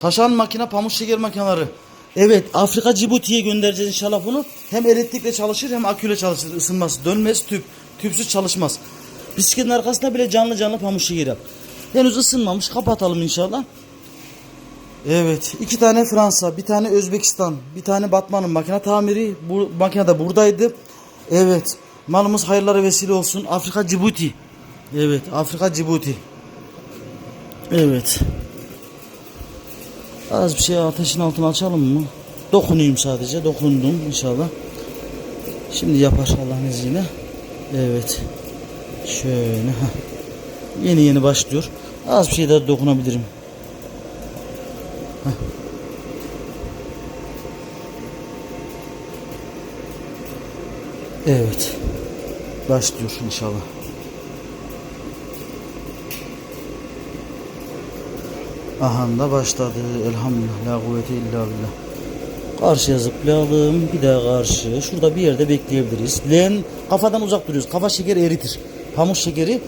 Taşan makine pamuk şeker makineleri. Evet Afrika Cibuti'ye göndereceğiz inşallah bunu. Hem elektrikle çalışır hem aküyle çalışır. Isınmaz. Dönmez tüp. Tüpsüz çalışmaz. Bisikletin arkasında bile canlı canlı pamuk şeker yap. Henüz ısınmamış. Kapatalım inşallah. Evet. iki tane Fransa, bir tane Özbekistan, bir tane Batman'ın makine tamiri. Bu makine de buradaydı. Evet. Malımız hayırlara vesile olsun. Afrika Cibuti. Evet. Afrika Cibuti. Evet. Az bir şey ateşin altına açalım mı? Dokunayım sadece. Dokundum inşallah. Şimdi yapar Allah'ın izniyle. Evet. Şöyle. Yeni yeni başlıyor. Az bir şey daha dokunabilirim. Evet. Başlıyor inşallah. Aha da başladı. Elhamdülillah. La kuvvete illa billah. Karşıya zıplayalım. Bir daha karşı. Şurada bir yerde bekleyebiliriz. Len kafadan uzak duruyoruz. Kafa şekeri eritir. Pamuk şekeri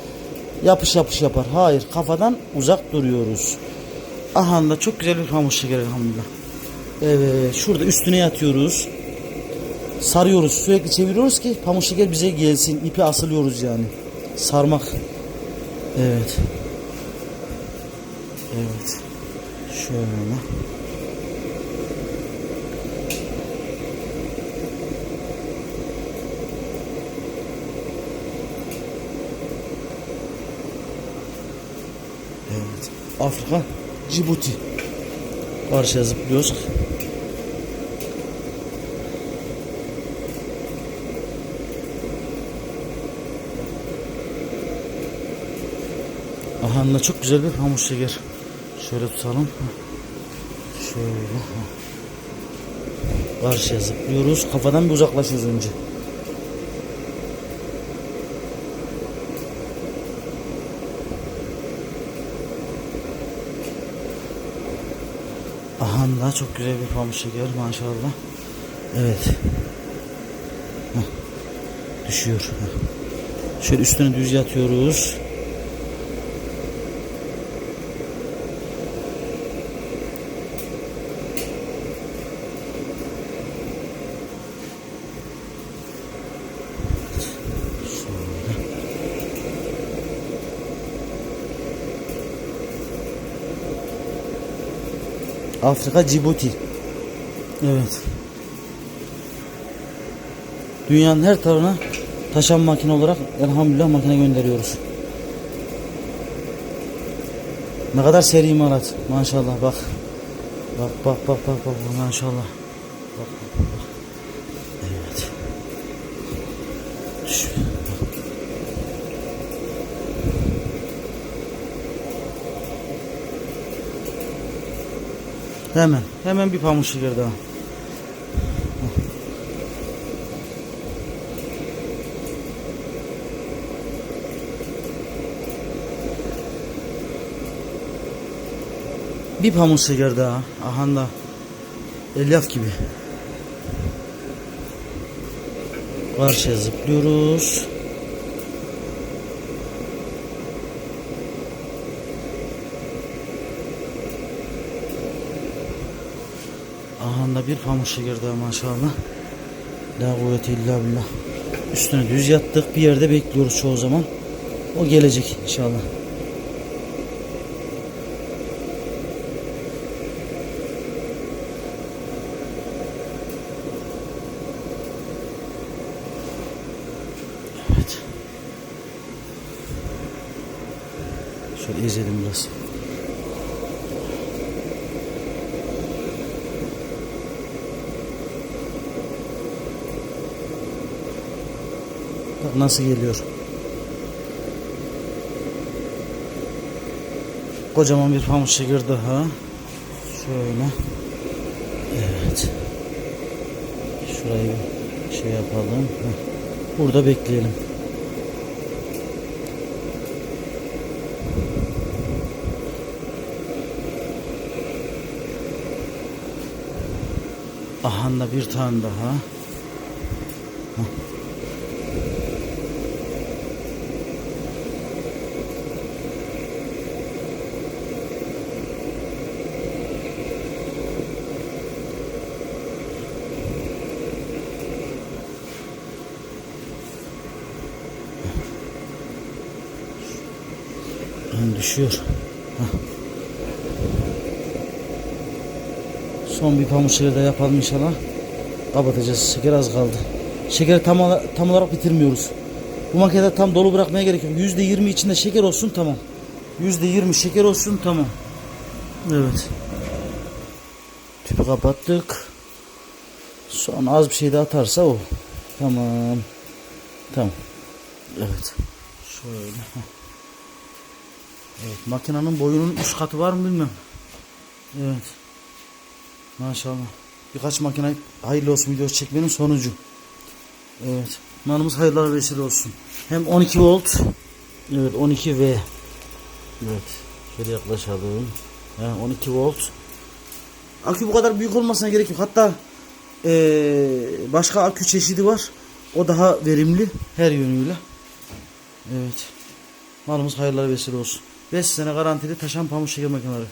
yapış yapış yapar. Hayır. Kafadan uzak duruyoruz. Aha da çok güzel bir pamuk şekeri elhamdülillah. Evet. Şurada üstüne yatıyoruz. Sarıyoruz. Sürekli çeviriyoruz ki pamuk şeker bize gelsin. İpi asılıyoruz yani. Sarmak. Evet. Evet. Şöyle. Evet. Afrika, Cibuti. Karşıya zıplıyoruz. Aha da çok güzel bir pamuk şeker. Şöyle tutalım. Şöyle. Karşıya zıplıyoruz. Kafadan bir uzaklaşıyoruz önce. Aha da çok güzel bir pamuk şeker maşallah. Evet. Heh. Düşüyor. Heh. Şöyle üstüne düz yatıyoruz. Afrika Cibuti. Evet. Dünyanın her tarafına taşan makine olarak elhamdülillah makine gönderiyoruz. Ne kadar seri imalat. Maşallah bak. Bak bak bak bak bak maşallah. Bak bak bak. Evet. Şu- Hemen. Hemen bir pamuk şeker daha. Bir pamuk şeker daha. Aha da. Elyaf gibi. Karşıya zıplıyoruz. Aha da bir pamuk şeker daha maşallah. La kuvvete illa billah. Üstüne düz yattık. Bir yerde bekliyoruz çoğu zaman. O gelecek inşallah. Evet. Şöyle ezelim biraz. Nasıl geliyor. Kocaman bir pamuk şeker daha. Şöyle. Evet. Şurayı şey yapalım. Burada bekleyelim. Aha da bir tane daha. Yapışıyor. Heh. Son bir pamuk şekeri de yapalım inşallah. Kapatacağız. Şeker az kaldı. Şekeri tam, tam olarak bitirmiyoruz. Bu makinede tam dolu bırakmaya gerek yok. %20 içinde şeker olsun tamam. %20 şeker olsun tamam. Evet. Tüpü kapattık. Son az bir şey de atarsa o. Tamam. Tamam. Evet. Şöyle. Evet, makinenin boyunun üst katı var mı bilmem. Evet. Maşallah. Birkaç makine hayırlı olsun video çekmenin sonucu. Evet. Malımız hayırlı vesile olsun. Hem 12 volt. Evet 12 V. Evet. Şöyle yaklaşalım. Ha, 12 volt. Akü bu kadar büyük olmasına gerek yok. Hatta eee, başka akü çeşidi var. O daha verimli her yönüyle. Evet. Malımız hayırlı vesile olsun. 5 sene garantili taşan pamuk şeker makineleri.